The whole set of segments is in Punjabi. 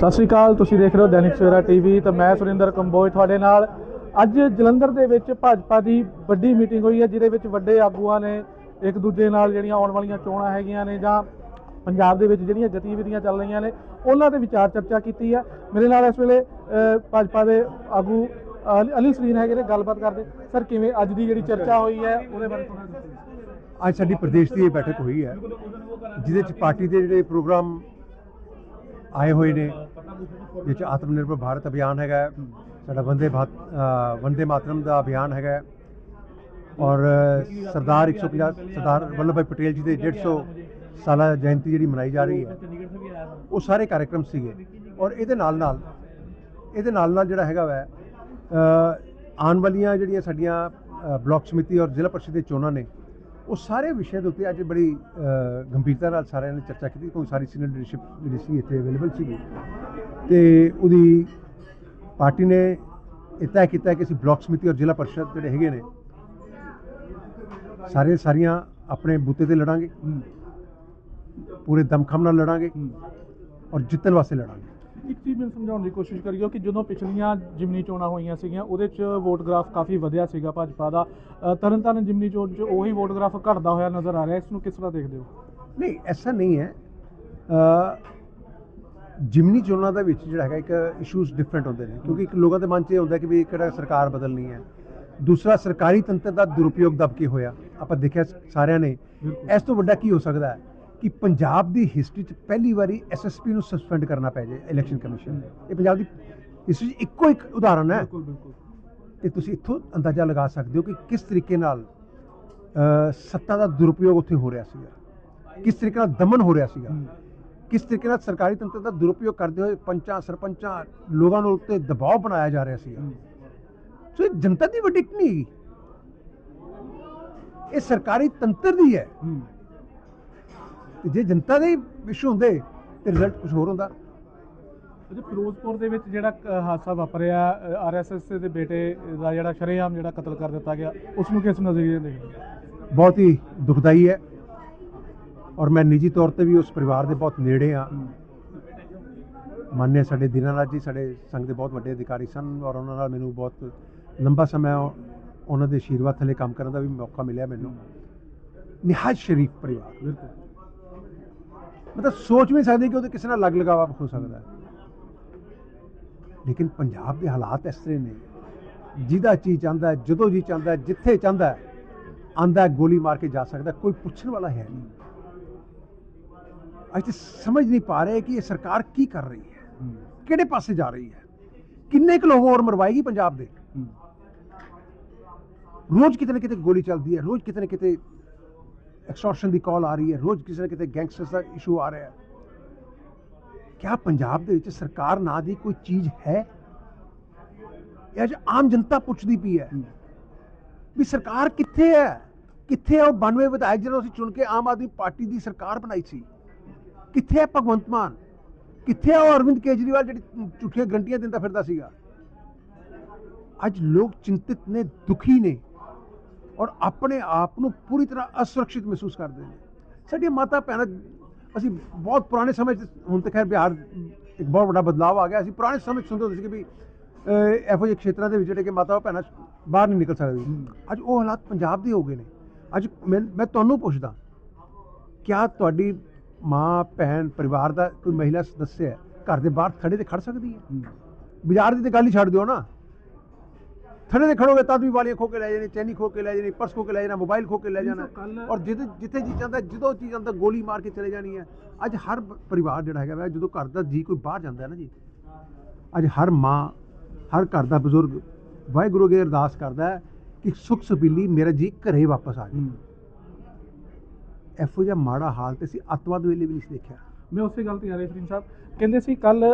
ਸਤਿ ਸ਼੍ਰੀ ਅਕਾਲ, ਤੁਸੀਂ ਦੇਖ ਰਹੇ ਹੋ ਦੈਨਿਕ ਸਵੇਰਾ ਟੀਵੀ, ਤੇ ਮੈਂ ਸੁਰਿੰਦਰ ਕੰਬੋਜ ਤੁਹਾਡੇ ਨਾਲ। ਅੱਜ ਜਲੰਧਰ ਦੇ ਵਿੱਚ ਭਾਜਪਾ ਦੀ ਵੱਡੀ ਮੀਟਿੰਗ ਹੋਈ ਹੈ, ਜਿਹਦੇ ਵਿੱਚ ਵੱਡੇ ਆਗੂਆਂ ਨੇ ਇੱਕ ਦੂਜੇ ਨਾਲ ਜਿਹੜੀਆਂ ਆਉਣ ਵਾਲੀਆਂ ਚੋਣਾਂ ਹੈਗੀਆਂ ਨੇ ਜਾਂ ਪੰਜਾਬ ਦੇ ਵਿੱਚ ਜਿਹੜੀਆਂ ਗਤੀਵਿਧੀਆਂ ਚੱਲ ਰਹੀਆਂ ਨੇ, ਉਹਨਾਂ 'ਤੇ ਵਿਚਾਰ ਚਰਚਾ ਕੀਤੀ ਹੈ ਮੇਰੇ ਨਾਲ ਇਸ ਵੇਲੇ ਭਾਜਪਾ ਦੇ ਆਗੂ ਅਲੀ ਸਰੀਨ ਹੈਗੇ ਨੇ, ਗੱਲਬਾਤ ਕਰਦੇ। ਸਰ, ਕਿਵੇਂ ਅੱਜ ਦੀ ਜਿਹੜੀ ਚਰਚਾ ਹੋਈ ਹੈ, ਉਹਦੇ ਬਾਰੇ ਥੋੜਾ ਦੱਸੋ। ਅੱਜ ਸਾਡੀ ਪ੍ਰਦੇਸ਼ ਦੀ ਇਹ ਬੈਠਕ ਹੋਈ ਹੈ, ਜਿਹਦੇ ਚ ਪਾਰਟੀ ਦੇ ਜਿਹੜੇ ਪ੍ਰੋਗਰਾਮ ਆਏ ਹੋਏ ਨੇ ਜਿਸ ਚ ਆਤਮ ਨਿਰਭਰ ਭਾਰਤ ਅਭਿਆਨ ਹੈਗਾ ਸਾਡਾ ਵੰਦੇ ਭਾਰਤ ਵੰਦੇ ਮਾਤਰਮ ਦਾ ਅਭਿਆਨ ਹੈਗਾ ਹੈ, ਔਰ ਅ, ਸਰਦਾਰ 150 ਸਰਦਾਰ ਵੱਲਭ ਭਾਈ ਪਟੇਲ ਜੀ ਦੇ 150 ਸਾਲਾ ਜਯੰਤੀ ਜਿਹੜੀ ਮਨਾਈ ਜਾ ਰਹੀ ਹੈ ਉਹ ਸਾਰੇ ਕਾਰਜਕ੍ਰਮ ਸੀਗੇ। ਔਰ ਇਹਦੇ ਨਾਲ ਨਾਲ ਇਹਦੇ ਨਾਲ ਨਾਲ ਜਿਹੜਾ ਹੈਗਾ ਵੈ ਆਉਣ ਵਾਲੀਆਂ ਜਿਹੜੀਆਂ ਸਾਡੀਆਂ ਅ, ਬਲਾਕ ਸਮਿਤੀ ਔਰ ਜ਼ਿਲ੍ਹਾ ਪਰਿਸ਼ਦ ਦੇ ਚੋਣਾਂ ਨੇ ਉਹ ਸਾਰੇ ਵਿਸ਼ੇ ਦੇ ਉੱਤੇ ਅੱਜ ਬੜੀ ਗੰਭੀਰਤਾ ਨਾਲ ਸਾਰਿਆਂ ਨੇ ਚਰਚਾ ਕੀਤੀ ਕਿਉਂਕਿ ਸਾਰੀ ਸੀਨੀਅਰ ਲੀਡਰਸ਼ਿਪ ਜਿਹੜੀ ਸੀ ਇੱਥੇ ਅਵੇਲੇਬਲ ਸੀਗੀ। ਤੇ ਉਹਦੀ ਪਾਰਟੀ ਨੇ ਇਹ ਤੈਅ ਕੀਤਾ ਕਿ ਅਸੀਂ ਬਲਾਕ ਸਮਿਤੀ ਔਰ ਜ਼ਿਲ੍ਹਾ ਪਰਿਸ਼ਦ ਜਿਹੜੇ ਹੈਗੇ ਨੇ ਸਾਰੇ ਸਾਰੀਆਂ ਆਪਣੇ ਬੂਤੇ ਤੇ ਲੜਾਂਗੇ। ਪੂਰੇ ਦਮਖਮ ਨਾਲ ਲੜਾਂਗੇ। ਔਰ ਜਿੱਤਣ ਵਾਸਤੇ ਲੜਾਂਗੇ। ਇੱਕ ਚੀਜ਼ ਮੈਨੂੰ ਸਮਝਾਉਣ ਦੀ ਕੋਸ਼ਿਸ਼ ਕਰਿਓ ਕਿ ਜਦੋਂ ਪਿਛਲੀਆਂ ਜਿਮਨੀ ਚੋਣਾਂ ਹੋਈਆਂ ਸੀਗੀਆਂ ਉਹਦੇ 'ਚ ਵੋਟ ਗ੍ਰਾਫ ਕਾਫੀ ਵਧਿਆ ਸੀਗਾ ਭਾਜਪਾ ਦਾ। ਤਰਨਤਾਰਨ ਜਿਮਨੀ ਚੋਣ 'ਚ ਉਹੀ ਵੋਟ ਗ੍ਰਾਫ ਘਟਦਾ ਹੋਇਆ ਨਜ਼ਰ ਆ ਰਿਹਾ ਇਸ ਨੂੰ ਕਿਸ ਤਰ੍ਹਾਂ ਦੇਖਦੇ ਹੋ? ਨਹੀਂ ਐਸਾ ਨਹੀਂ ਹੈ। ਜਿਮਨੀ ਚੋਣਾਂ ਦੇ ਵਿੱਚ ਜਿਹੜਾ ਹੈਗਾ ਇੱਕ ਇਸ਼ੂਸ ਡਿਫਰੈਂਟ ਹੁੰਦੇ ਨੇ ਕਿਉਂਕਿ ਇੱਕ ਲੋਕਾਂ ਦੇ ਮਨ 'ਚ ਇਹ ਹੁੰਦਾ ਕਿ ਵੀ ਕਿਹੜਾ ਸਰਕਾਰ ਬਦਲਣੀ ਹੈ। ਦੂਸਰਾ ਸਰਕਾਰੀ ਤੰਤਰ ਦਾ ਦੁਰਉਪਯੋਗ ਦਬ ਕੇ ਹੋਇਆ। ਆਪਾਂ ਦੇਖਿਆ ਸਾਰਿਆਂ ਨੇ। ਇਸ ਤੋਂ ਵੱਡਾ ਕੀ ਹੋ ਸਕਦਾ ਹੈ? ਕਿ ਪੰਜਾਬ ਦੀ ਹਿਸਟਰੀ 'ਚ ਪਹਿਲੀ ਵਾਰੀ ਐਸਐਸਪੀ ਨੂੰ ਸਸਪੈਂਡ ਕਰਨਾ ਪੈ ਜਾਏ ਇਲੈਕਸ਼ਨ ਕਮਿਸ਼ਨ ਇਹ ਪੰਜਾਬ ਦੀ ਹਿਸਟਰੀ 'ਚ ਇੱਕੋ ਇੱਕ ਉਦਾਹਰਣ ਹੈ। ਬਿਲਕੁਲ ਬਿਲਕੁਲ। ਤੇ ਤੁਸੀਂ ਇੱਥੋਂ ਅੰਦਾਜ਼ਾ ਲਗਾ ਸਕਦੇ ਹੋ ਕਿ ਕਿਸ ਤਰੀਕੇ ਨਾਲ ਸੱਤਾ ਦਾ ਦੁਰਉਪਯੋਗ ਉੱਥੇ ਹੋ ਰਿਹਾ ਸੀਗਾ? ਕਿਸ ਤਰੀਕੇ ਨਾਲ ਦਮਨ ਹੋ ਰਿਹਾ ਸੀਗਾ? ਕਿਸ ਤਰੀਕੇ ਨਾਲ ਸਰਕਾਰੀ ਤੰਤਰ ਦਾ ਦੁਰਉਪਯੋਗ ਕਰਦੇ ਹੋਏ ਪੰਚਾਂ ਸਰਪੰਚਾਂ ਲੋਕਾਂ ਨੂੰ ਉੱਤੇ ਦਬਾਅ ਬਣਾਇਆ ਜਾ ਰਿਹਾ ਸੀਗਾ? ਸੋ ਇਹ ਜਨਤਾ ਦੀ ਵਰਡਿਕਟ ਨਹੀਂ ਇਹ ਸਰਕਾਰੀ ਤੰਤਰ ਦੀ ਹੈ। ਤੇ ਜੇ ਜਨਤਾ ਦੇ ਇਸ਼ੂ ਹੁੰਦੇ ਤੇ ਰਿਜ਼ਲਟ ਕੁਝ ਹੋਰ ਹੁੰਦਾ। ਅੱਛਾ ਫਿਰੋਜ਼ਪੁਰ ਦੇ ਵਿੱਚ ਜਿਹੜਾ ਹਾਦਸਾ ਵਾਪਰਿਆ ਆਰਐਸਐਸ ਦੇ ਬੇਟੇ ਦਾ ਜਿਹੜਾ ਸ਼ਰੇਆਮ ਜਿਹੜਾ ਕਤਲ ਕਰ ਦਿੱਤਾ ਗਿਆ ਉਸ ਨੂੰ ਕਿਸ ਨਜ਼ਰੀਏ ਦੇਖਦੇ? ਬਹੁਤ ਹੀ ਦੁਖਦਾਈ ਹੈ ਔਰ ਮੈਂ ਨਿੱਜੀ ਤੌਰ ਤੇ ਵੀ ਉਸ ਪਰਿਵਾਰ ਦੇ ਬਹੁਤ ਨੇੜੇ ਆ ਮਾਨਿਆ ਸਾਡੇ ਦੀਨਾਨਾਥ ਜੀ ਸਾਡੇ ਸੰਘ ਦੇ ਬਹੁਤ ਵੱਡੇ ਅਧਿਕਾਰੀ ਸਨ ਔਰ ਉਹਨਾਂ ਨਾਲ ਮੈਨੂੰ ਬਹੁਤ ਲੰਬਾ ਸਮਾਂ ਉਹ- ਉਹਨਾਂ ਦੇ ਆਸ਼ੀਰਵਾਦ ਥੱਲੇ ਕੰਮ ਕਰਨ ਦਾ ਵੀ ਮੌਕਾ ਮਿਲਿਆ ਮੈਨੂੰ। ਨਿਹਾਇਤ ਸ਼ਰੀਫ ਪਰਿਵਾਰ। ਬਿਲਕੁਲ। ਮਤਲਬ ਸੋਚ ਵੀ ਨਹੀਂ ਸਕਦੇ ਕਿ ਉਹਦੇ ਕਿਸੇ ਨਾਲ ਲੱਗ ਲਗਾਵਾ ਹੋ ਸਕਦਾ ਹੈ। ਲੇਕਿਨ ਪੰਜਾਬ ਦੇ ਹਾਲਾਤ ਇਸ ਤਰ੍ਹਾਂ ਨੇ। ਜਿਹਦਾ ਜੀ ਚਾਹੁੰਦਾ ਜਦੋਂ ਜੀ ਚਾਹੁੰਦਾ ਜਿੱਥੇ ਚਾਹੁੰਦਾ ਆਂਦਾ ਗੋਲੀ ਮਾਰ ਕੇ ਜਾ ਸਕਦਾ ਕੋਈ ਪੁੱਛਣ ਵਾਲਾ ਹੈ ਨਹੀਂ। ਅੱਜ ਤੇ ਸਮਝ ਨਹੀਂ ਪਾ ਰਹੇ ਕਿ ਇਹ ਸਰਕਾਰ ਕੀ ਕਰ ਰਹੀ ਹੈ। ਕਿਹੜੇ ਪਾਸੇ ਜਾ ਰਹੀ ਹੈ। ਕਿੰਨੇ ਕੁ ਲੋਕ ਹੋਰ ਮਰਵਾਏਗੀ ਪੰਜਾਬ ਦੇ? ਰੋਜ਼ ਕਿਤੇ ਨਾ ਕਿਤੇ ਗੋਲੀ ਚੱਲਦੀ ਹੈ ਰੋਜ਼ ਕਿਤੇ ਨਾ ਕਿਤੇ ਐਕਸਟੋਰਸ਼ਨ ਦੀ ਕਾਲ ਆ ਰਹੀ ਹੈ। ਰੋਜ਼ ਕਿਸੇ ਨਾ ਕਿਤੇ ਗੈਂਗਸਟਰਸ ਦਾ ਇਸ਼ੂ ਆ ਰਿਹਾ ਹੈ। ਕਿਆ ਪੰਜਾਬ ਦੇ ਵਿੱਚ ਸਰਕਾਰ ਨਾਂ ਦੀ ਕੋਈ ਚੀਜ਼ ਹੈ? ਇਹ ਅੱਜ ਆਮ ਜਨਤਾ ਪੁੱਛਦੀ ਪਈ ਹੈ ਵੀ ਸਰਕਾਰ ਕਿੱਥੇ ਹੈ? ਕਿੱਥੇ ਹੈ ਉਹ 92 ਵਿਧਾਇਕ ਜਦੋਂ ਅਸੀਂ ਚੁਣ ਕੇ ਆਮ ਆਦਮੀ ਪਾਰਟੀ ਦੀ ਸਰਕਾਰ ਬਣਾਈ ਸੀ? ਕਿੱਥੇ ਹੈ ਭਗਵੰਤ ਮਾਨ? ਕਿੱਥੇ ਹੈ ਉਹ ਅਰਵਿੰਦ ਕੇਜਰੀਵਾਲ ਜਿਹੜੀ ਝੂਠੀਆਂ ਗਰੰਟੀਆਂ ਦਿੰਦਾ ਫਿਰਦਾ ਸੀਗਾ? ਅੱਜ ਲੋਕ ਚਿੰਤਿਤ ਨੇ ਦੁਖੀ ਨੇ। ਔਰ ਆਪਣੇ ਆਪ ਨੂੰ ਪੂਰੀ ਤਰ੍ਹਾਂ ਅਸੁਰੱਖਿਅਤ ਮਹਿਸੂਸ ਕਰਦੇ ਨੇ। ਸਾਡੀਆਂ ਮਾਤਾ ਭੈਣਾਂ ਅਸੀਂ ਬਹੁਤ ਪੁਰਾਣੇ ਸਮੇਂ 'ਚ ਹੁਣ ਤਾਂ ਖੈਰ ਬਿਹਾਰ ਇੱਕ ਬਹੁਤ ਵੱਡਾ ਬਦਲਾਅ ਆ ਗਿਆ। ਅਸੀਂ ਪੁਰਾਣੇ ਸਮੇਂ 'ਚ ਸੁਣਦੇ ਹੁੰਦੇ ਸੀ ਕਿ ਵੀ ਇਹੋ ਜਿਹੇ ਖੇਤਰਾਂ ਦੇ ਵਿੱਚ ਜਿਹੜੇ ਕਿ ਮਾਤਾ ਭੈਣਾਂ ਬਾਹਰ ਨਹੀਂ ਨਿਕਲ ਸਕਦੀ। ਅੱਜ ਉਹ ਹਾਲਾਤ ਪੰਜਾਬ ਦੇ ਹੋ ਗਏ ਨੇ। ਅੱਜ ਮੈਂ ਤੁਹਾਨੂੰ ਪੁੱਛਦਾ ਕਿਆ ਤੁਹਾਡੀ ਮਾਂ ਭੈਣ ਪਰਿਵਾਰ ਦਾ ਕੋਈ ਮਹਿਲਾ ਸਦੱਸਿਆ ਘਰ ਦੇ ਬਾਹਰ ਥੜੇ ਤੇ ਖੜ ਸਕਦੀ ਹੈ। ਬਾਜ਼ਾਰ ਦੀ ਤੇ ਗੱਲ ਹੀ ਛੱਡ ਦਿਓ ਨਾ। ਥੜੇ ਤੇ ਖੜੋਗੇ ਤਾਂ ਵੀ ਵਾਲੀਆਂ ਖੋ ਕੇ ਲੈ ਜਾਣੀ ਚੈਨੀ ਖੋ ਕੇ ਲੈ ਜਾਣੀ ਪਰਸ ਖੋ ਕੇ ਲੈ ਜਾਣਾ ਮੋਬਾਈਲ ਖੋ ਕੇ ਲੈ ਜਾਣਾ। ਔਰ ਜਿੱਥੇ ਜਿੱਥੇ ਜੀ ਚਾਹੁੰਦਾ ਜਦੋਂ ਚੀਜ਼ ਆਉਂਦਾ ਗੋਲੀ ਮਾਰ ਕੇ ਚਲੇ ਜਾਣੀ ਹੈ। ਅੱਜ ਹਰ ਪਰਿਵਾਰ ਜਿਹੜਾ ਹੈਗਾ ਵਾ ਜਦੋਂ ਘਰ ਦਾ ਜੀ ਕੋਈ ਬਾਹਰ ਜਾਂਦਾ ਹੈ ਨਾ ਜੀ ਅੱਜ ਹਰ ਮਾਂ ਹਰ ਘਰ ਦਾ ਬਜ਼ੁਰਗ ਵਾਹਿਗੁਰੂ ਅੱਗੇ ਅਰਦਾਸ ਕਰਦਾ ਹੈ ਕਿ ਸੁਖ ਸੁਪੀਲੀ ਮੇਰਾ ਜੀ ਘਰੇ ਵਾਪਸ ਆ ਜਾਏ ਇਹੋ ਜਿਹਾ ਮਾੜਾ ਹਾਲ ਤੇ ਅਸੀਂ ਅੱਤਵਾਦ ਵੇਲੇ ਵੀ ਨਹੀਂ ਸੀ ਦੇਖਿਆ। ਮੈਂ ਉਸੇ ਗੱਲ ਤੇ ਆ ਰਿਹਾ ਫਰੀਨ ਸਾਹਿਬ। ਕਹਿੰਦੇ ਸੀ ਕੱਲ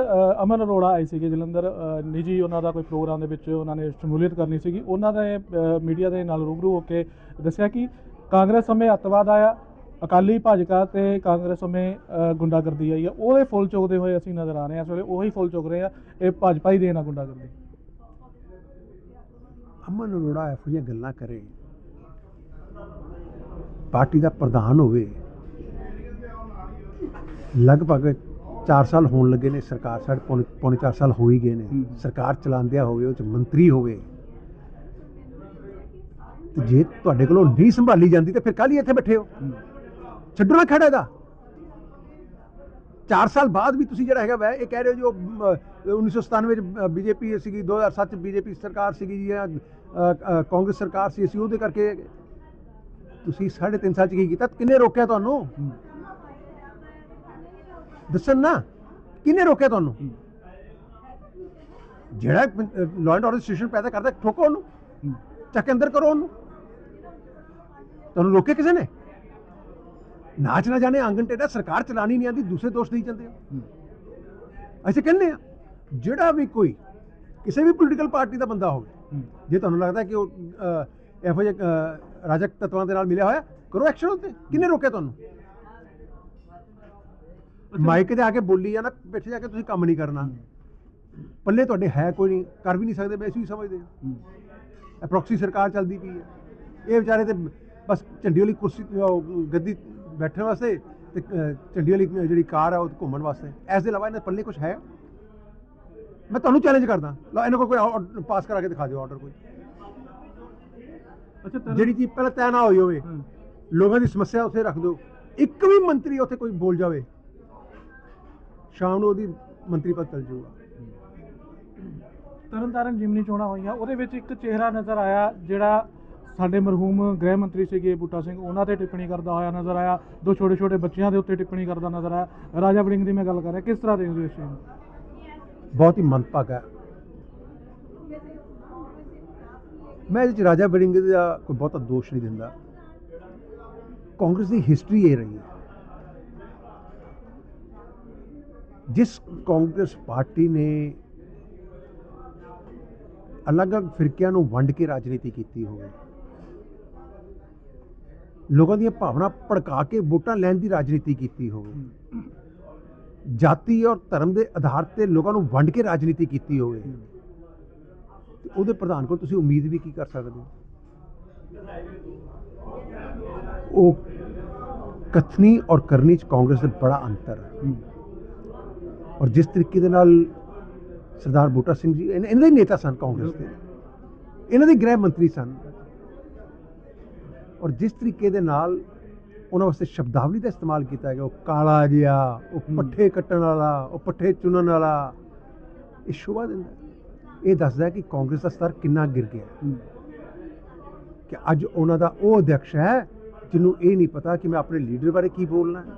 ਅਮਨ ਅਰੋੜਾ ਆਏ ਸੀਗੇ ਜਲੰਧਰ ਨਿੱਜੀ ਉਹਨਾਂ ਦਾ ਕੋਈ ਪ੍ਰੋਗਰਾਮ ਦੇ ਵਿੱਚ ਉਹਨਾਂ ਨੇ ਸ਼ਮੂਲੀਅਤ ਕਰਨੀ ਸੀਗੀ। ਉਹਨਾਂ ਦੇ ਮੀਡੀਆ ਦੇ ਨਾਲ ਰੂਬਰੂ ਹੋ ਕੇ ਦੱਸਿਆ ਕਿ ਕਾਂਗਰਸ ਸਮੇਂ ਅੱਤਵਾਦ ਆਇਆ, ਅਕਾਲੀ ਭਾਜਪਾ ਤੇ ਕਾਂਗਰਸ ਸਮੇਂ ਗੁੰਡਾਗਰਦੀ ਆਈ ਆ। ਉਹਦੇ ਫੁੱਲ ਚੁੱਕਦੇ ਹੋਏ ਅਸੀਂ ਨਜ਼ਰ ਆ ਰਹੇ ਹਾਂ, ਇਸ ਵੇਲੇ ਉਹੀ ਫੁੱਲ ਚੁੱਕ ਰਹੇ ਆ ਇਹ ਭਾਜਪਾ ਹੀ ਦੇਣਾ ਗੁੰਡਾਗਰਦੀ। ਅਮਨ ਅਰੋੜਾ ਇਹੋ ਜਿਹੀਆਂ ਗੱਲਾਂ ਕਰੇ, ਪਾਰਟੀ ਦਾ ਪ੍ਰਧਾਨ ਹੋਵੇ ਲਗਭਗ 4 ਸਾਲ ਹੋਣ ਲੱਗੇ ਨੇ ਸਰਕਾਰ ਸਾਡੇ ਪੌਣੇ ਪੌਣੇ 4 ਸਾਲ ਹੋ ਹੀ ਗਏ ਨੇ। ਸਰਕਾਰ ਚਲਾਉਂਦਿਆਂ ਹੋਵੇ ਉਹ ਚ ਮੰਤਰੀ ਹੋਵੇ। ਤੇ ਜੇ ਤੁਹਾਡੇ ਕੋਲੋਂ ਨਹੀਂ ਸੰਭਾਲੀ ਜਾਂਦੀ ਤੇ ਫਿਰ ਕੱਲ ਹੀ ਇੱਥੇ ਬੈਠੇ ਹੋ? ਛੱਡੋ ਨਾ ਖੜਾ ਇਹਦਾ। 4 ਸਾਲ ਬਾਅਦ ਵੀ ਤੁਸੀਂ ਜਿਹੜਾ ਹੈਗਾ ਵੈ ਇਹ ਕਹਿ ਰਹੇ ਹੋ ਜੋ ਅਮ, ਅਹ, 1997 ਵਿੱਚ ਬੀਜੇਪੀ ਸੀਗੀ 2007 ਚ ਬੀਜੇਪੀ ਸਰਕਾਰ ਸੀਗੀ ਜਾਂ ਕਾਂਗਰਸ ਸਰਕਾਰ ਸੀ ਅਸੀਂ ਉਹਦੇ ਕਰਕੇ ਤੁਸੀਂ 3.5 ਸਾਲ ਚ ਕੀ ਕੀਤਾ? ਕਿੰਨੇ ਰੋਕਿਆ ਤੁਹਾਨੂੰ? ਦੱਸਣ ਨਾ ਕਿੰਨੇ ਰੋਕਿਆ ਤੁਹਾਨੂੰ? ਜਿਹੜਾ ਲਾਅ ਐਂਡ ਆਰਡਰ ਸਿਚੁਏਸ਼ਨ ਪੈਦਾ ਕਰਦਾ ਠੋਕੋ ਉਹਨੂੰ। ਚੱਕ ਅੰਦਰ ਕਰੋ ਉਹਨੂੰ। ਤੁਹਾਨੂੰ ਰੋਕਿਆ ਕਿਸੇ ਨੇ? ਨਾਚ ਨਾ ਜਾਣੇ ਆਂਗਣ ਟੇਡਾ ਸਰਕਾਰ ਚਲਾਣੀ ਨਹੀਂ ਆਂਦੀ ਦੂਸਰੇ ਦੋਸ਼ ਦੇਈ ਜਾਂਦੇ ਹੋ। ਅਸੀਂ ਕਹਿੰਦੇ ਆ ਜਿਹੜਾ ਵੀ ਕੋਈ ਕਿਸੇ ਵੀ ਪੋਲੀਟੀਕਲ ਪਾਰਟੀ ਦਾ ਬੰਦਾ ਹੋਵੇ ਜੇ ਤੁਹਾਨੂੰ ਲੱਗਦਾ ਕਿ ਉਹ ਇਹੋ ਜਿਹੇ ਰਾਜਕ ਤੱਤਵਾਂ ਦੇ ਨਾਲ ਮਿਲਿਆ ਹੋਇਆ ਕਰੋ ਐਕਸ਼ਨ ਉੱਤੇ ਕਿੰਨੇ ਰੋਕਿਆ ਤੁਹਾਨੂੰ? ਮਾਈਕ ਤੇ ਆ ਕੇ ਬੋਲੀ ਜਾਣਾ ਪਿੱਛੇ ਜਾ ਕੇ ਤੁਸੀਂ ਕੰਮ ਨਹੀਂ ਕਰਨਾ। ਪੱਲੇ ਤੁਹਾਡੇ ਹੈ ਕੋਈ ਨਹੀਂ ਕਰ ਵੀ ਨਹੀਂ ਸਕਦੇ ਵੈਸੇ ਵੀ ਸਮਝਦੇ ਹੋ। ਇਹ ਪ੍ਰੋਕਸੀ ਸਰਕਾਰ ਚੱਲਦੀ ਪਈ ਹੈ। ਇਹ ਵਿਚਾਰੇ ਤੇ ਬਸ ਝੰਡੀ ਵਾਲੀ ਕੁਰਸੀ ਗੱਦੀ ਬੈਠਣ ਵਾਸਤੇ ਤੇ ਝੰਡੀ ਵਾਲੀ ਜਿਹੜੀ ਕਾਰ ਹੈ ਉਹ ਘੁੰਮਣ ਵਾਸਤੇ। ਇਸ ਦੇ ਇਲਾਵਾ ਇਹਨਾਂ ਦੇ ਪੱਲੇ ਕੁਝ ਹੈ? ਮੈਂ ਤੁਹਾਨੂੰ ਚੈਲੰਜ ਕਰਦਾ। ਲਓ ਇਹਨਾਂ ਕੋਲ ਕੋਈ ਪਾਸ ਕਰਾ ਕੇ ਦਿਖਾ ਦਿਓ ਆਰਡਰ ਕੋਈ। ਅੱਛਾ ਜਿਹੜੀ ਚੀਜ਼ ਪਹਿਲਾਂ ਤੈਅ ਨਾ ਹੋਈ ਹੋਵੇ। ਲੋਕਾਂ ਦੀ ਸਮੱਸਿਆ ਉੱਥੇ ਰੱਖ ਦਿਓ। ਇੱਕ ਵੀ ਮੰਤਰੀ ਉੱਥੇ ਕੋਈ ਬੋਲ ਜਾਵੇ ਸ਼ਾਮ ਨੂੰ ਉਹਦੀ ਮੰਤਰੀ ਪਦ ਚਲ ਜਾਊਗਾ। ਤਰਨਤਾਰਨ ਜਿਮਨੀ ਚੋਣਾਂ ਹੋਈਆਂ ਉਹਦੇ ਵਿੱਚ ਇੱਕ ਚਿਹਰਾ ਨਜ਼ਰ ਆਇਆ ਜਿਹੜਾ ਸਾਡੇ ਮਰਹੂਮ ਗ੍ਰਹਿ ਮੰਤਰੀ ਸੀਗੇ ਬੂਟਾ ਸਿੰਘ ਉਹਨਾਂ ਤੇ ਟਿੱਪਣੀ ਕਰਦਾ ਹੋਇਆ ਨਜ਼ਰ ਆਇਆ ਦੋ ਛੋਟੇ ਛੋਟੇ ਬੱਚਿਆਂ ਦੇ ਉੱਤੇ ਟਿੱਪਣੀ ਕਰਦਾ ਨਜ਼ਰ ਆਇਆ। ਰਾਜਾ ਵੜਿੰਗ ਦੀ ਮੈਂ ਗੱਲ ਕਰ ਰਿਹਾ ਕਿਸ ਤਰ੍ਹਾਂ ਦੇਖਦੇ ਹੋ ਇਸ ਨੂੰ? ਬਹੁਤ ਹੀ ਮੰਦਭਾਗਾ ਹੈ। ਮੈਂ ਇਹਦੇ ਚ ਰਾਜਾ ਬੜਿੰਗ ਦਾ ਕੋਈ ਬਹੁਤਾ ਦੋਸ਼ ਨਹੀਂ ਦਿੰਦਾ। ਕਾਂਗਰਸ ਦੀ ਹਿਸਟਰੀ ਇਹ ਰਹੀ ਹੈ। ਜਿਸ ਕਾਂਗਰਸ ਪਾਰਟੀ ਨੇ ਅਲੱਗ-ਅਲੱਗ ਫਿਰਕਿਆਂ ਨੂੰ ਵੰਡ ਕੇ ਰਾਜਨੀਤੀ ਕੀਤੀ ਹੋਵੇ, ਲੋਕਾਂ ਦੀਆਂ ਭਾਵਨਾ ਭੜਕਾ ਕੇ ਵੋਟਾਂ ਲੈਣ ਦੀ ਰਾਜਨੀਤੀ ਕੀਤੀ ਹੋਵੇ, ਜਾਤੀ ਔਰ ਧਰਮ ਦੇ ਆਧਾਰ ਤੇ ਲੋਕਾਂ ਨੂੰ ਵੰਡ ਕੇ ਰਾਜਨੀਤੀ ਕੀਤੀ ਹੋਵੇ, ਤੇ ਉਹਦੇ ਪ੍ਰਧਾਨ ਕੋਲ ਤੁਸੀਂ ਉਮੀਦ ਵੀ ਕੀ ਕਰ ਸਕਦੇ ਹੋ? ਉਹ ਕਥਨੀ ਔਰ ਕਰਨੀ ਚ ਕਾਂਗਰਸ ਦਾ ਬੜਾ ਅੰਤਰ ਹੈ। ਔਰ ਜਿਸ ਤਰੀਕੇ ਦੇ ਨਾਲ ਸਰਦਾਰ ਬੂਟਾ ਸਿੰਘ ਜੀ ਇਹਨਾਂ ਦੇ ਨੇਤਾ ਸਨ ਕਾਂਗਰਸ ਦੇ ਇਹਨਾਂ ਦੇ ਗ੍ਰਹਿ ਮੰਤਰੀ ਸਨ ਔਰ ਜਿਸ ਤਰੀਕੇ ਦੇ ਨਾਲ ਉਹਨਾਂ ਵਾਸਤੇ ਸ਼ਬਦਾਵਲੀ ਦਾ ਇਸਤੇਮਾਲ ਕੀਤਾ ਗਿਆ ਉਹ ਕਾਲਾ ਜਿਹਾ ਉਹ। ਪੱਠੇ ਕੱਟਣ ਵਾਲਾ ਉਹ ਪੱਠੇ ਚੁਣਨ ਵਾਲਾ ਇਹ ਸ਼ੋਭਾ ਦਿੰਦਾ। ਇਹ ਦੱਸਦਾ ਕਿ ਕਾਂਗਰਸ ਦਾ ਸਤਰ ਕਿੰਨਾ ਗਿਰ ਗਿਆ। ਕਿ ਅੱਜ ਉਹਨਾਂ ਦਾ ਉਹ ਅਧਿਕਸ਼ ਹੈ ਜਿਹਨੂੰ ਇਹ ਨਹੀਂ ਪਤਾ ਕਿ ਮੈਂ ਆਪਣੇ ਲੀਡਰ ਬਾਰੇ ਕੀ ਬੋਲਣਾ ਹੈ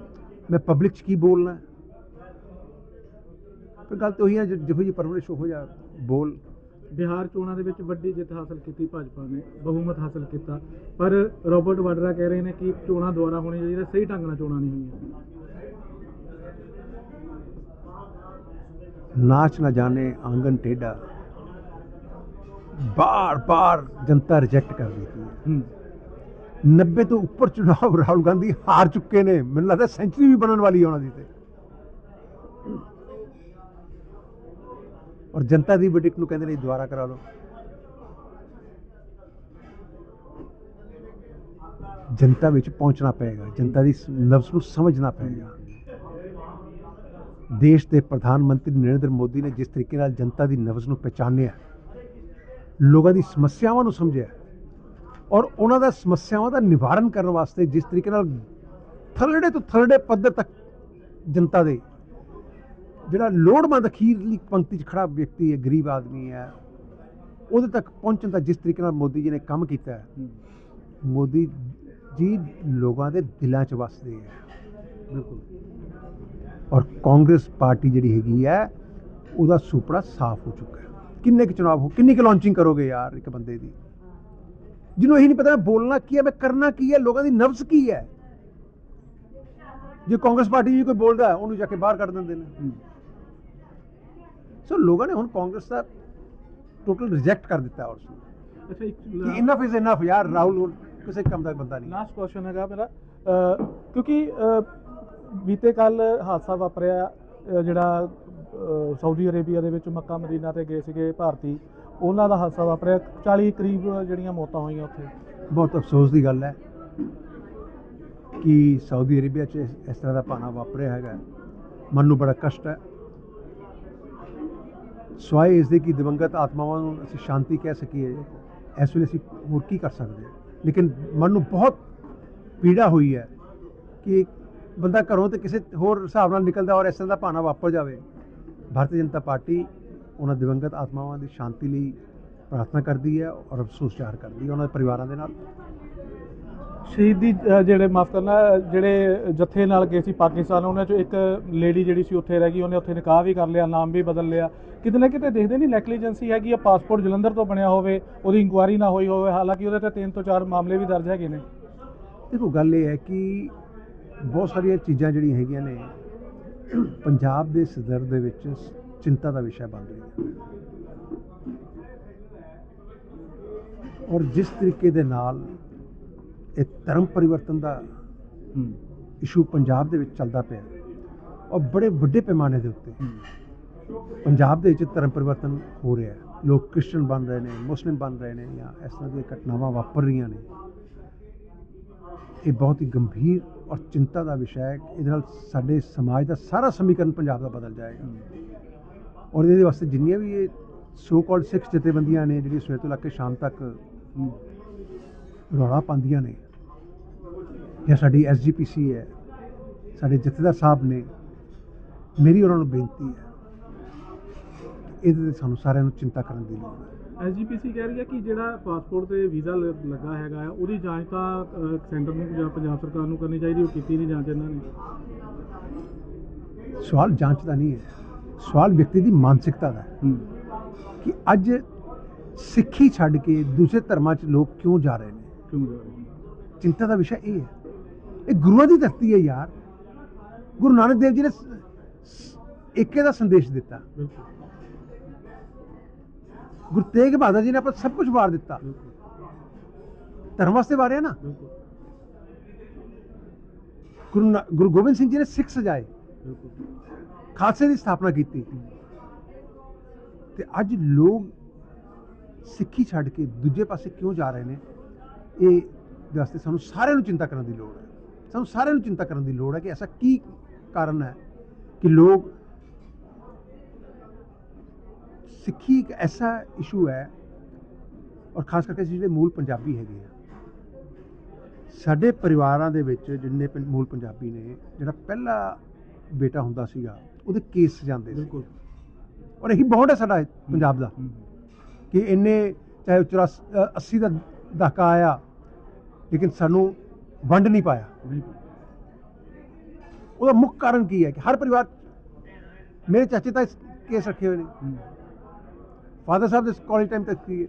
ਮੈਂ ਪਬਲਿਕ 'ਚ ਕੀ ਬੋਲਣਾ ਹੈ ਪਰ ਗੱਲ ਤੇ ਉਹੀ ਹੈ ਜਿਹੋ ਜਿਹੀ ਪਰਵਰਿਸ਼ ਉਹੋ ਜਾ ਬੋਲ। ਬਿਹਾਰ ਚੋਣਾਂ ਦੇ ਵਿੱਚ ਵੱਡੀ ਜਿੱਤ ਹਾਸਲ ਕੀਤੀ ਭਾਜਪਾ ਨੇ ਬਹੁਮਤ ਹਾਸਲ ਕੀਤਾ। ਪਰ ਰੋਬਰਟ ਵਾਡਰਾ ਕਹਿ ਰਹੇ ਨੇ ਕਿ ਚੋਣਾਂ ਦੁਆਰਾ ਹੋਣੀ ਚਾਹੀਦੀ ਸਹੀ ਢੰਗ ਨਾਲ ਚੋਣਾਂ ਨਹੀਂ ਹੋਈਆਂ ਨਾਚ ਨਾ ਜਾਣੇ ਆਂਗਨ ਟੇਡਾ ਬਾਰ ਬਾਰ ਜਨਤਾ ਰਿਜੈਕਟ ਕਰ ਦਿੱਤੀ ਹੈ। 90 ਤੋਂ ਉੱਪਰ ਚੁਣਾਵ ਰਾਹੁਲ ਗਾਂਧੀ ਹਾਰ ਚੁੱਕੇ ਨੇ। ਮੈਨੂੰ ਲੱਗਦਾ ਸੈਂਚਰੀ ਵੀ ਬਣਨ ਵਾਲੀ ਹੈ ਉਹਨਾਂ ਦੀ ਤੇ। ਔਰ ਜਨਤਾ ਦੀ ਬੁਟਿਕ ਨੂੰ ਕਹਿੰਦੇ ਨੇ ਦੁਬਾਰਾ ਕਰਾ ਲਓ। ਜਨਤਾ ਵਿੱਚ ਪਹੁੰਚਣਾ ਪਏਗਾ, ਜਨਤਾ ਦੀ ਲਫ਼ਜ਼ ਨੂੰ ਸਮਝਣਾ ਪਏਗਾ। ਦੇਸ਼ ਦੇ ਪ੍ਰਧਾਨ ਮੰਤਰੀ ਨਰਿੰਦਰ ਮੋਦੀ ਨੇ ਜਿਸ ਤਰੀਕੇ ਨਾਲ ਜਨਤਾ ਦੀ ਨਵਜ਼ ਨੂੰ ਪਛਾਣਿਆ ਲੋਕਾਂ ਦੀ ਸਮੱਸਿਆਵਾਂ ਨੂੰ ਸਮਝਿਆ, ਔਰ ਉਹਨਾਂ ਦਾ ਸਮੱਸਿਆਵਾਂ ਦਾ ਨਿਵਾਰਨ ਕਰਨ ਵਾਸਤੇ ਜਿਸ ਤਰੀਕੇ ਨਾਲ ਥਰੜੇ ਤੋਂ ਥਰੜੇ ਪੱਧਰ ਤੱਕ ਜਨਤਾ ਦੇ ਜਿਹੜਾ ਲੋੜਵੰਦ ਅਖੀਰਲੀ ਪੰਕਤੀ 'ਚ ਖੜਾ ਵਿਅਕਤੀ ਹੈ ਗਰੀਬ ਆਦਮੀ ਹੈ ਉਹਦੇ ਤੱਕ ਪਹੁੰਚਣ ਦਾ ਜਿਸ ਤਰੀਕੇ ਨਾਲ ਮੋਦੀ ਜੀ ਨੇ ਕੰਮ ਕੀਤਾ ਹੈ ਮੋਦੀ ਜੀ ਲੋਕਾਂ ਦੇ ਦਿਲਾਂ 'ਚ ਵਸਦੇ ਹੈ। ਬਿਲਕੁਲ। ਔਰ ਕਾਂਗਰਸ ਪਾਰਟੀ ਜਿਹੜੀ ਹੈਗੀ ਹੈ ਉਹਦਾ ਸੁਪੜਾ ਸਾਫ਼ ਹੋ ਚੁੱਕਾ ਹੈ। ਕਿੰਨੇ ਕੁ ਚੁਣਾਵ ਹੋ ਕਿੰਨੀ ਕੁ ਲਾਂਚਿੰਗ ਕਰੋਗੇ ਯਾਰ ਇੱਕ ਬੰਦੇ ਦੀ? ਜਿਹਨੂੰ ਇਹੀ ਨਹੀਂ ਪਤਾ ਮੈਂ ਬੋਲਣਾ ਕੀ ਹੈ ਮੈਂ ਕਰਨਾ ਕੀ ਹੈ ਲੋਕਾਂ ਦੀ ਨਬਜ਼ ਕੀ ਹੈ? ਜੇ ਕਾਂਗਰਸ ਪਾਰਟੀ ਜੀ ਕੋਈ ਬੋਲਦਾ ਉਹਨੂੰ ਜਾ ਕੇ ਬਾਹਰ ਕੱਢ ਦਿੰਦੇ ਨੇ। ਸੋ ਲੋਕਾਂ ਨੇ ਹੁਣ ਕਾਂਗਰਸ ਦਾ ਟੋਟਲ ਰਿਜੈਕਟ ਕਰ ਦਿੱਤਾ ਉਸ ਨੂੰ ਅੱਛਾ ਕਿ ਇਨਫ ਇਜ਼ ਇਨਫ ਯਾਰ ਰਾਹੁਲ ਕਿਸੇ ਕੰਮ ਦਾ ਬੰਦਾ ਨਹੀਂ ਲਾਸਟ ਕੁਐਸਚਨ ਹੈਗਾ ਮੇਰਾ ਕਿਉਂਕਿ ਬੀਤੇ ਕੱਲ ਹਾਦਸਾ ਵਾਪਰਿਆ ਜਿਹੜਾ ਸਾਊਦੀ ਅਰੇਬੀਆ ਦੇ ਵਿੱਚ ਮੱਕਾ ਮਦੀਨਾ ਤੇ ਗਏ ਸੀਗੇ ਭਾਰਤੀ ਉਹਨਾਂ ਦਾ ਹਾਦਸਾ ਵਾਪਰਿਆ 40 ਕਰੀਬ ਜਿਹੜੀਆਂ ਮੌਤਾਂ ਹੋਈਆਂ ਉੱਥੇ ਬਹੁਤ ਅਫਸੋਸ ਦੀ ਗੱਲ ਹੈ ਕਿ ਸਾਊਦੀ ਅਰੇਬੀਆ 'ਚ ਇਸ ਇਸ ਤਰ੍ਹਾਂ ਦਾ ਪਾਣਾ ਵਾਪਰਿਆ ਹੈਗਾ ਮਨ ਨੂੰ ਬੜਾ ਕਸ਼ਟ ਹੈ ਸਵਾਏ ਇਸ ਦੇ ਕਿ ਦਿਵੰਗਤ ਆਤਮਾਵਾਂ ਨੂੰ ਅਸੀਂ ਸ਼ਾਂਤੀ ਕਹਿ ਸਕੀਏ, ਇਸ ਵੇਲੇ ਅਸੀਂ ਹੋਰ ਕੀ ਕਰ ਸਕਦੇ ਹਾਂ? ਲੇਕਿਨ ਮਨ ਨੂੰ ਬਹੁਤ ਪੀੜਾ ਹੋਈ ਹੈ ਕਿ ਬੰਦਾ ਘਰੋਂ ਤੇ ਕਿਸੇ ਹੋਰ ਹਿਸਾਬ ਨਾਲ ਨਿਕਲਦਾ ਔਰ ਇਸ ਤਰ੍ਹਾਂ ਦਾ ਭਾਣਾ ਵਾਪਰ ਜਾਵੇ। ਭਾਰਤੀ ਜਨਤਾ ਪਾਰਟੀ ਉਹਨਾਂ ਦਿਵੰਗਤ ਆਤਮਾਵਾਂ ਦੀ ਸ਼ਾਂਤੀ ਲਈ ਪ੍ਰਾਰਥਨਾ ਕਰਦੀ ਹੈ ਔਰ ਅਫਸੋਸ ਜ਼ਾਹਰ ਕਰਦੀ ਹੈ ਉਹਨਾਂ ਦੇ ਪਰਿਵਾਰਾਂ ਦੇ ਨਾਲ। ਸ਼ਹੀਦੀ ਜਿਹੜੇ ਮਾਫ ਕਰਨਾ ਜਿਹੜੇ ਜੱਥੇ ਨਾਲ ਗਏ ਸੀ ਪਾਕਿਸਤਾਨ, ਉਹਨਾਂ ਚੋਂ ਇੱਕ ਲੇਡੀ ਜਿਹੜੀ ਸੀ ਉੱਥੇ ਰਹਿ ਗਈ, ਉਹਨੇ ਉੱਥੇ ਨਿਕਾਹ ਵੀ ਕਰ ਲਿਆ, ਨਾਮ ਵੀ ਬਦਲ ਲਿਆ। ਕਿਤੇ ਨਾ ਕਿਤੇ ਦੇਖਦੇ ਨਹੀਂ ਨੈਗਲੀਜੈਂਸੀ ਹੈਗੀ ਆ, ਪਾਸਪੋਰਟ ਜਲੰਧਰ ਤੋਂ ਬਣਿਆ ਹੋਵੇ, ਉਹਦੀ ਇਨਕੁਆਇਰੀ ਨਾ ਹੋਈ ਹੋਵੇ, ਹਾਲਾਂਕਿ ਉਹਦੇ ਤੇ ਤਿੰਨ ਤੋਂ ਚਾਰ ਮਾਮਲੇ ਵੀ ਦਰਜ ਹੈਗੇ ਨੇ। ਦੇਖੋ, ਗੱਲ ਇਹ ਹੈ ਕਿ ਬਹੁਤ ਸਾਰੀਆਂ ਚੀਜ਼ਾਂ ਜਿਹੜੀਆਂ ਹੈਗੀਆਂ ਨੇ, ਪੰਜਾਬ ਦੇ ਸਦਰ ਦੇ ਵਿੱਚ ਚਿੰਤਾ ਦਾ ਵਿਸ਼ਾ ਬਣ ਰਹੀਆਂ ਔਰ ਜਿਸ ਤਰੀਕੇ ਦੇ ਨਾਲ ਇਹ ਧਰਮ ਪਰਿਵਰਤਨ ਦਾ ਇਸ਼ੂ ਪੰਜਾਬ ਦੇ ਵਿੱਚ ਚੱਲਦਾ ਪਿਆ। ਔਰ ਬੜੇ ਵੱਡੇ ਪੈਮਾਨੇ ਦੇ ਉੱਤੇ ਪੰਜਾਬ ਦੇ ਵਿੱਚ ਧਰਮ ਪਰਿਵਰਤਨ ਹੋ ਰਿਹਾ ਹੈ। ਲੋਕ ਕ੍ਰਿਸਚਨ ਬਣ ਰਹੇ ਨੇ ਮੁਸਲਿਮ ਬਣ ਰਹੇ ਨੇ ਜਾਂ ਇਸ ਤਰ੍ਹਾਂ ਦੀਆਂ ਘਟਨਾਵਾਂ ਵਾਪਰ ਰਹੀਆਂ ਨੇ। ਇਹ ਬਹੁਤ ਹੀ ਗੰਭੀਰ ਔਰ ਚਿੰਤਾ ਦਾ ਵਿਸ਼ਾ ਹੈ ਇਹਦੇ ਨਾਲ ਸਾਡੇ ਸਮਾਜ ਦਾ ਸਾਰਾ ਸਮੀਕਰਨ ਪੰਜਾਬ ਦਾ ਬਦਲ ਜਾਏਗਾ। ਔਰ ਇਹਦੇ ਵਾਸਤੇ ਜਿੰਨੀਆਂ ਵੀ ਇਹ ਸੋ ਕਾਲਡ ਸਿੱਖ ਜਥੇਬੰਦੀਆਂ ਨੇ ਜਿਹੜੀ ਸਵੇਰ ਤੋਂ ਲੈ ਕੇ ਸ਼ਾਮ ਤੱਕ ਰੌਲਾ ਪਾਉਂਦੀਆਂ ਨੇ ਜਾਂ ਸਾਡੀ ਐਸਜੀਪੀਸੀ ਹੈ ਸਾਡੇ ਜਥੇਦਾਰ ਸਾਹਿਬ ਨੇ ਮੇਰੀ ਉਹਨਾਂ ਨੂੰ ਬੇਨਤੀ ਹੈ ਇਹਦੇ ਤੇ ਸਾਨੂੰ ਸਾਰਿਆਂ ਨੂੰ ਚਿੰਤਾ ਕਰਨ ਦੀ ਲੋੜ ਹੈ। ਐਸਜੀਪੀਸੀ ਕਹਿ ਰਹੀ ਹੈ ਕਿ ਜਿਹੜਾ ਪਾਸਪੋਰਟ ਤੇ ਵੀਜ਼ਾ ਲੱਗਾ ਹੈਗਾ ਆ ਉਹਦੀ ਜਾਂਚ ਤਾਂ ਸੈਂਟਰ ਨੂੰ ਜਾਂ ਪੰਜਾਬ ਸਰਕਾਰ ਨੂੰ ਕਰਨੀ ਚਾਹੀਦੀ ਉਹ ਕੀਤੀ ਨਹੀਂ ਜਾਂਚ ਇਹਨਾਂ ਨੇ। ਸਵਾਲ ਜਾਂਚ ਦਾ ਨਹੀਂ ਹੈ ਸਵਾਲ ਵਿਅਕਤੀ ਦੀ ਮਾਨਸਿਕਤਾ ਦਾ ਹੈ। ਕਿ ਅੱਜ ਸਿੱਖੀ ਛੱਡ ਕੇ ਦੂਸਰੇ ਧਰਮਾਂ 'ਚ ਲੋਕ ਕਿਉਂ ਜਾ ਰਹੇ ਨੇ? ਕਿਉਂ ਜਾ ਰਹੇ ਚਿੰਤਾ ਦਾ ਵਿਸ਼ਾ ਇਹ ਹੈ ਇਹ ਗੁਰੂਆਂ ਦੀ ਧਰਤੀ ਹੈ ਯਾਰ। ਗੁਰੂ ਨਾਨਕ ਦੇਵ ਜੀ ਨੇ ਏਕੇ ਦਾ ਸੰਦੇਸ਼ ਦਿੱਤਾ। ਗੁਰੂ ਤੇਗ ਬਹਾਦਰ ਜੀ ਨੇ ਆਪਾਂ ਸਭ ਕੁਝ ਵਾਰ ਦਿੱਤਾ। ਧਰਮ ਵਾਸਤੇ ਵਾਰਿਆ ਨਾ। ਗੁਰੂ ਗੁਰੂ ਗੋਬਿੰਦ ਸਿੰਘ ਜੀ ਨੇ ਸਿੱਖ ਸਜਾਏ। ਖਾਲਸੇ ਦੀ ਸਥਾਪਨਾ ਕੀਤੀ। ਤੇ ਅੱਜ ਲੋਕ ਸਿੱਖੀ ਛੱਡ ਕੇ ਦੂਜੇ ਪਾਸੇ ਕਿਉਂ ਜਾ ਰਹੇ ਨੇ? ਇਹ ਵਾਸਤੇ ਸਾਨੂੰ ਸਾਰਿਆਂ ਨੂੰ ਚਿੰਤਾ ਕਰਨ ਦੀ ਲੋੜ ਹੈ। ਸਾਨੂੰ ਸਾਰਿਆਂ ਨੂੰ ਚਿੰਤਾ ਕਰਨ ਦੀ ਲੋੜ ਹੈ ਕਿ ਐਸਾ ਕੀ ਕਾਰਨ ਹੈ ਕਿ ਲੋਕ ਸਿੱਖੀ ਇੱਕ ਐਸਾ ਇਸ਼ੂ ਹੈ ਔਰ ਖਾਸ ਕਰਕੇ ਜਿਹੜੇ ਮੂਲ ਪੰਜਾਬੀ ਹੈਗੇ ਆ ਸਾਡੇ ਪਰਿਵਾਰਾਂ ਦੇ ਵਿੱਚ ਜਿੰਨੇ ਮੂਲ ਪੰਜਾਬੀ ਨੇ ਜਿਹੜਾ ਪਹਿਲਾ ਬੇਟਾ ਹੁੰਦਾ ਸੀਗਾ ਉਹਦੇ ਕੇਸ ਜਾਂਦੇ ਸੀ। ਬਿਲਕੁਲ। ਔਰ ਇਹੀ ਬੌਂਡ ਹੈ ਸਾਡਾ ਪੰਜਾਬ ਦਾ। ਕਿ ਇੰਨੇ ਚਾਹੇ 84 ਅ, 80 ਦਾ ਦਹਾਕਾ ਆਇਆ ਲੇਕਿਨ ਸਾਨੂੰ ਵੰਡ ਨਹੀਂ ਪਾਇਆ। ਉਹਦਾ ਮੁੱਖ ਕਾਰਨ ਕੀ ਹੈ ਕਿ ਹਰ ਪਰਿਵਾਰ ਮੇਰੇ ਚਾਚੇ ਤਾਂ ਕੇਸ ਰੱਖੇ ਹੋਏ ਨੇ। ਫਾਦਰ ਸਾਹਿਬ ਦੇ ਕਾਲਜ ਟਾਈਮ ਤੱਕ ਹੈ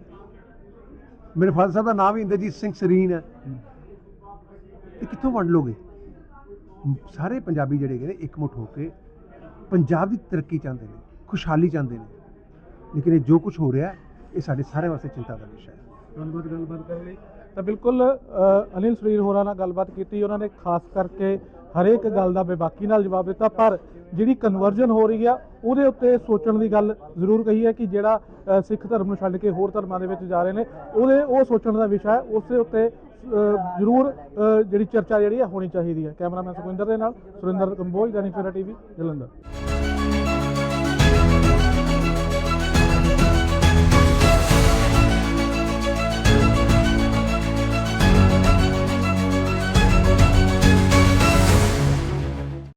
ਮੇਰੇ ਫਾਦਰ ਸਾਹਿਬ ਦਾ ਨਾਮ ਹੀ ਇੰਦਰਜੀਤ ਸਿੰਘ ਸਰੀਨ ਹੈ। ਇਹ ਕਿੱਥੋਂ ਵੰਡ ਲੋਗੇ? ਸਾਰੇ ਪੰਜਾਬੀ ਜਿਹੜੇ ਨੇ ਇਕਮੁੱਠ ਹੋ ਕੇ ਪੰਜਾਬ ਦੀ ਤਰੱਕੀ ਚਾਹੁੰਦੇ ਨੇ ਖੁਸ਼ਹਾਲੀ ਚਾਹੁੰਦੇ ਨੇ। ਲੇਕਿਨ ਇਹ ਜੋ ਕੁਝ ਹੋ ਰਿਹਾ ਇਹ ਸਾਡੇ ਸਾਰਿਆਂ ਵਾਸਤੇ ਚਿੰਤਾ ਦਾ ਵਿਸ਼ਾ ਹੈ। ਗੱਲਬਾਤ ਗੱਲਬਾਤ ਕਰਨ ਲਈ। ਤਾਂ ਬਿਲਕੁਲ ਅਨਿਲ ਸਰੀਰ ਹੋਰਾਂ ਨਾਲ ਗੱਲਬਾਤ ਕੀਤੀ, ਉਹਨਾਂ ਨੇ ਖਾਸ ਕਰਕੇ ਹਰੇਕ ਗੱਲ ਦਾ ਬੇਬਾਕੀ ਨਾਲ ਜਵਾਬ ਦਿੱਤਾ, ਪਰ ਜਿਹੜੀ ਕਨਵਰਜਨ ਹੋ ਰਹੀ ਆ, ਉਹਦੇ ਉੱਤੇ ਸੋਚਣ ਦੀ ਗੱਲ ਜ਼ਰੂਰ ਕਹੀ ਹੈ ਕਿ ਜਿਹੜਾ ਸਿੱਖ ਧਰਮ ਨੂੰ ਛੱਡ ਕੇ ਹੋਰ ਧਰਮਾਂ ਦੇ ਵਿੱਚ ਜਾ ਰਹੇ ਨੇ, ਉਹਦੇ, ਉਹ ਸੋਚਣ ਦਾ ਵਿਸ਼ਾ ਹੈ ਦੇ ਉੱਤੇ ਜ਼ਰੂਰ ਜਿਹੜੀ ਚਰਚਾ ਜਿਹੜੀ ਹੈ ਹੋਣੀ ਚਾਹੀਦੀ ਹੈ। ਕੈਮਰਾਮੈਨ ਸੁਖਵਿੰਦਰ ਦੇ ਨਾਲ ਸੁਰਿੰਦਰ ਕੰਬੋਜ, ਦੈਨਿਕ ਸਵੇਰਾ ਟੀਵੀ, ਜਲੰਧਰ।